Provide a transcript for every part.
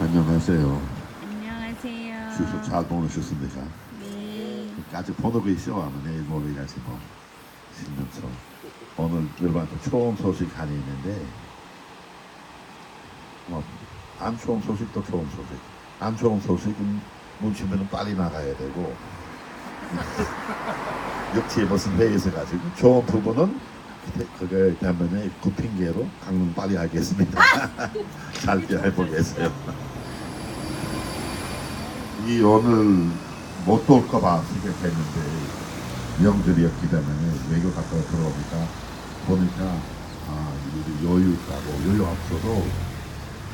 안녕하세요. 안녕하세요. 주소 잘 보내셨습니까? 네. 아직 보내고 있어. 아마 내일 모레까지 뭐 신년처 오늘 여러분한테 좋은 소식 하나 있는데 뭐 안 좋은 소식도 좋은 소식. 안 좋은 소식은 뭉치면 빨리 나가야 되고 역시 무슨 회의에서 가지고 좋은 부분은 그때 그거에 때문에 그 핑계로 강릉 빨리 하겠습니다. 잘 해보겠어요. 이 오늘 못 올까봐 생각했는데 명절이었기 때문에 외교 갔다 들어오니까 보니까 아 우리 여유 있다고 여유 없어도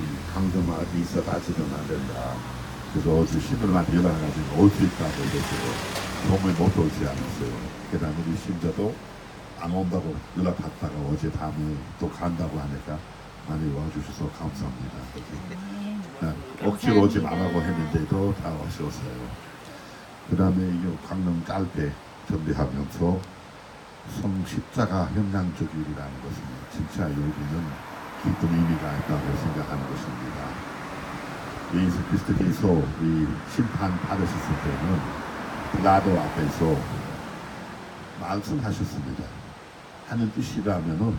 이 강점아 있어가지고는 안 된다. 그래서 어제 신부님한테 연락해가지고 올 수 있다고 그래서 정말 못 오지 않았어요. 그 다음에 우리 신자도 안 온다고 연락했다가 어제 밤에 또 간다고 하니까 많이 와주셔서 감사합니다. 네. 네, 억지로 오지 말라고 했는데도 다 오셨어요. 그 다음에 이 강릉 깔배 준비하면서 성 십자가 현장적일이라는 것은 진짜 여기는 깊은 의미가 있다고 생각하는 것입니다. 예수 그리스도께서 이 심판 받으셨을 때는 빌라도 앞에서 말씀하셨습니다. 하는 뜻이라면은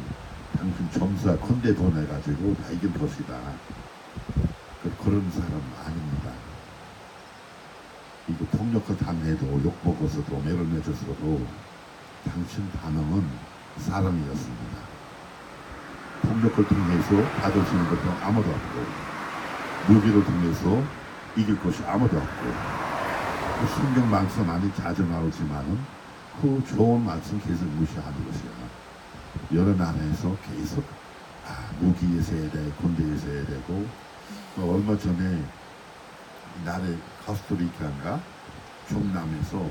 당신 점수와 컨대 보내가지고 다 이길 것이다. 그- 그런 사람 아닙니다. 이거 폭력을 당해도 욕 먹어서도 매를 맺었어도 당신 반응은 사랑이었습니다. 폭력을 통해서 받을 수 있는 것도 아무도 없고 무기를 통해서 이길 것이 아무도 없고 그 신경 말씀 많이 자주 나오지만은 그 좋은 말씀 계속 무시하는 것이야. 여러 나라에서 계속 아, 무기에 서야 돼, 군대에 서야 되고 또 얼마 전에 나라의 코스타리카인가 중남에서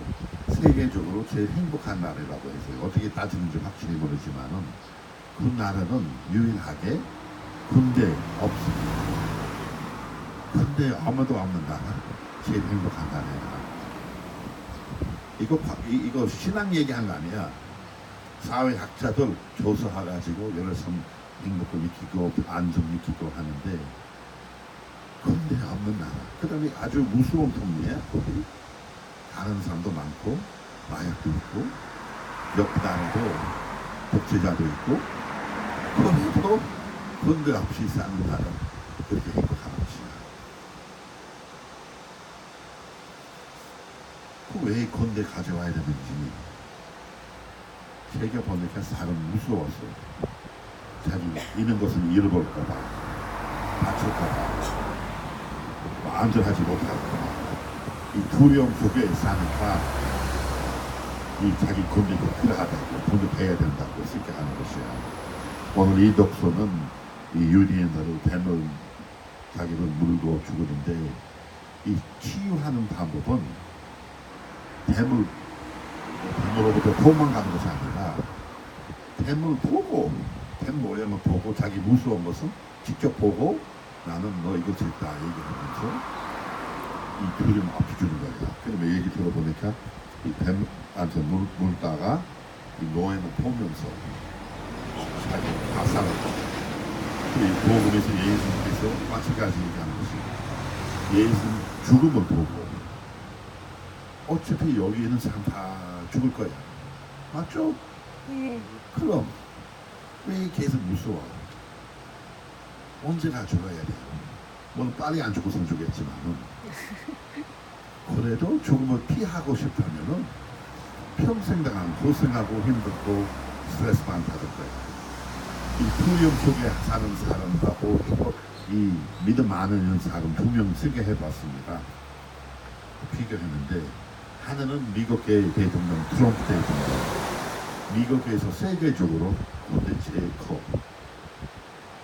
세계적으로 제일 행복한 나라라고 해서 어떻게 따지는지 확실히 모르지만은 그 나라는 유일하게 군대 없습니다. 군대 아무도 없는 나라, 제일 행복한 나라야. 이거 이거 신앙 얘기한 거 아니야. 사회학자들 조사해가지고 선 행복을 느끼고 안정 느끼고 하는데 군대 없는 나라. 그 다음에 아주 무서운 동네야. 다른 사람도 많고 마약도 있고 옆 나라도 독재자도 있고 그래도 군대 없이 사는 나라. 그렇게 행복한 것이야. 그 왜 군대 가져와야 되는지 세계 보니까 사람 무서워서 자기 있는 것을 잃어볼까봐 다칠까봐 뭐 안전하지 못할까봐 이 두려움 속에 사니까 이 자기 군대가 필요하다고 군대해야 된다고 생각하는 것이야. 오늘 이 독서는 이 유대인들을 뱀을 자기를 물고 죽었는데 이 치유하는 방법은 뱀을 뱀으로부터 도망가는 것이 아니라 뱀을 보고 뱀 모양을 보고 자기 무서운 것은 직접 보고 나는 너 이거 됐다 얘기하면서 이 두려움 없애주는 거야. 그러면 얘기 들어보니까 이 뱀한테 물, 물다가 이 노예는 보면서 자기 아상을 이 복음에서 예수님께서 마찬가지 얘기하는 것이 예수 죽음을 보고 어차피 여기 있는 사람 다 죽을 거야. 맞죠? 네. 그럼 왜 계속 무서워? 언제나 죽어야 돼. 물론 빨리 안 죽어서는 죽겠지만은 그래도 죽음을 피하고 싶다면은 평생 동안 고생하고 힘들고 스트레스 많이 받을 거야. 이 두려움 속에 사는 사람하고 또이 믿음 많은 사람 두 명 쓰게 해봤습니다. 비교했는데 하나는 미국의 대통령 트럼프 대통령 미국에서 세계적으로 군대 제일 커.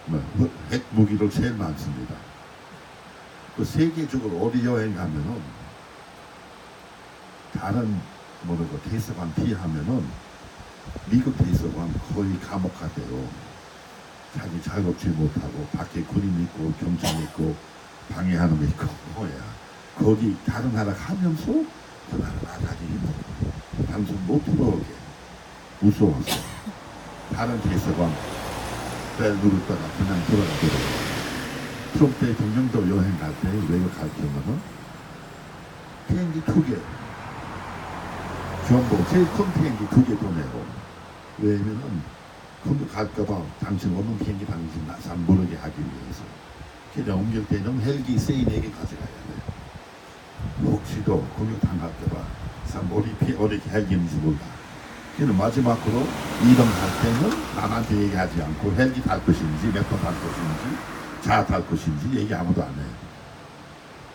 뭐, 핵 무기를 제일 많습니다. 그 세계적으로 어디 여행 가면은 다른 뭐라고 대사관 피하면은 미국 대사관 거의 감옥 같대요. 자기 자격지 못하고 밖에 군인 있고 경찰 있고 방해하는 거 있고 뭐야. 거기 다른 나라 가면서 그 힘들어. 방송 못 들어오게. 무서워서 다른 대사관 벨 누르다가 그냥 들어가더라고요. 트럼프 대통령도 여행 갈 때 외국 갈 경우는 비행기 두 개, 전부 큰 비행기 두개 보내고 왜냐면은 그거 갈까봐 당신 오는 비행기 당신 안 모르게 하기 위해서 그냥 옮길 때는 헬기 세이 네개 가져가야 돼. 혹시도 공격 당할까봐 산보리 피 어디 헬기인지 몰라. 그는 마지막으로 이동할 때는 남한테 얘기하지 않고 헬기 탈 것인지 몇번탈 것인지 차탈 것인지 얘기 아무도 안 해.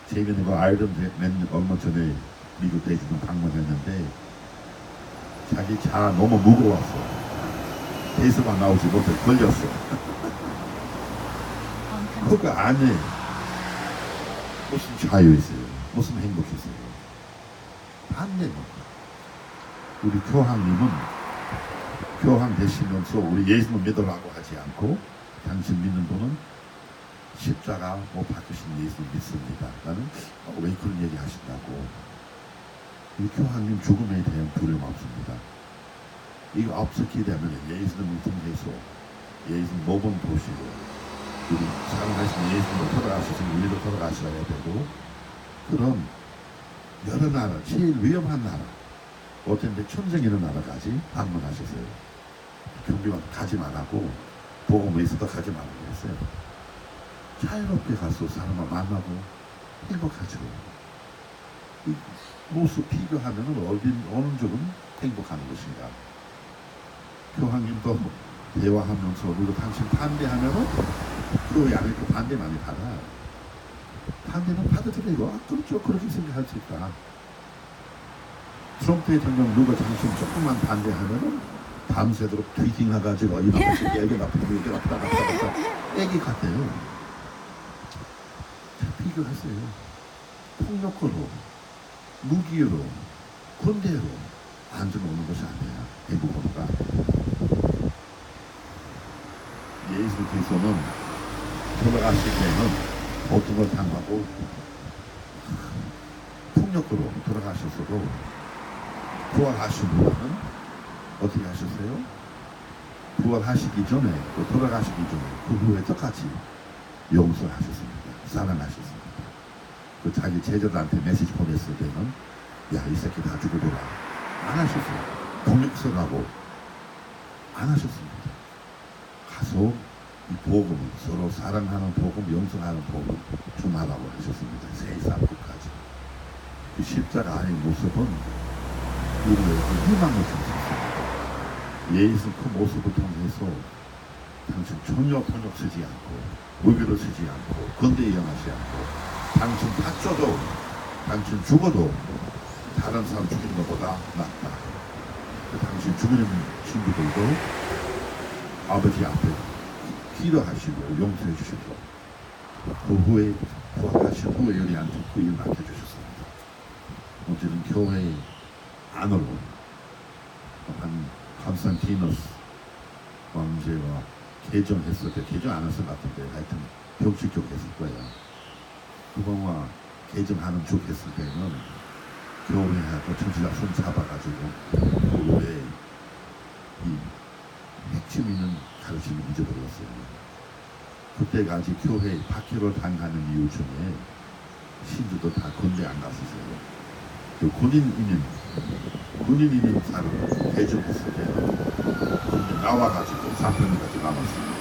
재밌는 거 아이런 맨 얼마 전에 미국 대지도 방문했는데 자기 차 너무 무거웠어. 대서만 나오지 못해 걸렸어. 엄청 그 안에 무슨 자유 있어요? 무슨 행복 있어요? 반대로 우리 교황님은 교황 되시면서 우리 예수님 믿으라고 하지 않고 당신 믿는 분은 십자가 못 박으신 예수 믿습니다. 나는 어, 왜 그런 얘기 하신다고 우리 교황님 죽음에 대한 두려움 없습니다. 이거 없었기 때문에 예수님을 통해서 예수님 모범 보시고 우리 사랑하신 예수님도 돌아가시신 우리도 돌아가셔야 되고 그런 여러 나라 제일 위험한 나라. 어떤 데 천정 있는 나라까지? 방문하셨어요. 경비만 가지 말라고 보험에서도 가지 말라고 했어요. 자유롭게 가서 사람을 만나고 행복하죠. 이 모습 비교하면 어디 어느 쪽은 행복한 것인가? 교황님도 대화하면서 우리도 당신 반대하면은 그 양을 그 반대 많이 받아. 반대는 받아들이고, 아, 그렇죠. 그렇게 생각할 수 있다. 트럼프 대통령 누가 당신 조금만 반대하면은 밤새도록 트위팅해가지고 이 새끼, 애기 나쁘고, 이게 나쁘다, 나쁘다, 나쁘다. 애기 같아요. 자, 비교하세요. 폭력으로, 무기로, 군대로 안전 오는 것이 아니야. 행복하다. 예수께서는 돌아가실 때는 걸 당하고 폭력으로 돌아가셨어도 부활하신 후에는 어떻게 하셨어요? 부활하시기 전에 또 돌아가시기 전에 그 후에 똑같이 용서하셨습니다. 사랑하셨습니다. 그 자기 제자들한테 메시지 보냈을 때는 야 이 새끼 다 죽어둬라 안 하셨어요. 폭력성하고 안 하셨습니다. 가서 이 복음을 서로 사랑하는 복음, 용서하는 복음 전하라고 하셨습니다. 세상 끝까지. 그 십자가 안의 모습은 우리에게 희망을 주셨습니다. 예수 그 모습을 통해서 당신 전혀 번역 쓰지 않고 무기를 쓰지 않고 건대 이용하지 않고 당신 다쳐도 당신 죽어도 다른 사람 죽이는 것보다 낫다. 그 당신 죽이는 친구들도 아버지 앞에 기도하시고 용서해 주시고 그 후에 부활하신 후에 우리한테 그일 맡겨주셨습니다. 어쨌든 교회 안으로 한 컨스탄티누스 왕제가 개정했을 때 개정 안 했을 것 같은데 하여튼 병식 쪽 했을 거예요. 그거와 개정하는 쪽 했을 때는 교회하고 정치자 손 잡아가지고 그 후에 이 핵심 있는 가르침을 잊어버렸어요. 그때까지 교회 박해를 당하는 이유 중에 신주도 다 군대 안 갔었어요. 그 군인 있는 군인 있는 사람 대접했을 때는 군대 나와가지고 3년까지 남았습니다.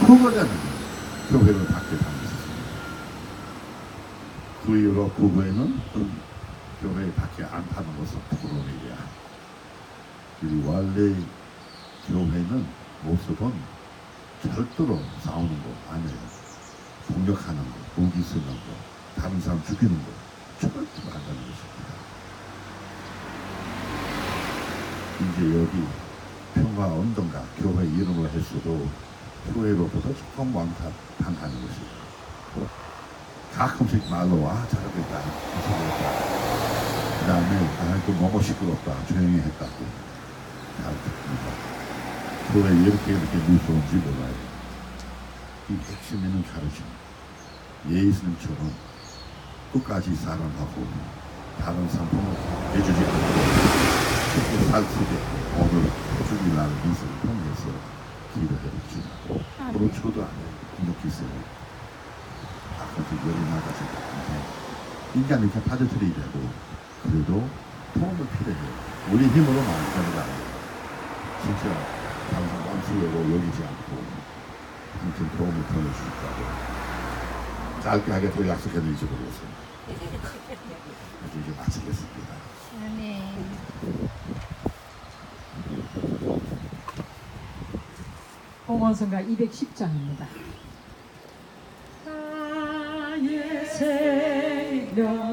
그거는 교회를 박해 당했었습니다. 그 이후로 그 후에는 교회 밖에 안 타는 것은 부끄러운 일이야. 그리고 원래 교회는 모습은 절대로 싸우는 거 아니에요. 공격하는 거, 무기 쓰는 거, 다른 사람 죽이는 거 절대로 안 하는 것입니다. 이제 여기 평화 운동가 교회 이름을 했어도 교회로부터 조금 왕타 당하는 것이에요. 가끔씩 말로 아 잘하겠다, 잘하겠다. 그 다음에 아그 너무 시끄럽다, 조용히 했다고 잘 듣습니다. 교회 이렇게 이렇게 무서운지 몰라요. 이 핵심 있는 가르침. 예수님처럼 끝까지 사랑하고 다른 사람을 해주지 않고 특히 살 속에 오늘 주님이라는 인생을 통해서 기도해 봅시다. 저도 안 해요. 공격했어요. 열이 나가실 것 같은데 인간 이렇게 빠져들이려고 그래도 도움이 필요해요. 우리 힘으로 만드는 거 아니에요. 진짜 당신 맘쓰려고 여기지 않고 당신 도움을 거고 짧게 하겠다고 약속해드릴지 모르겠어요. 아주 이제 마치겠습니다. 아멘. 공원성가 210장입니다. 나의 생명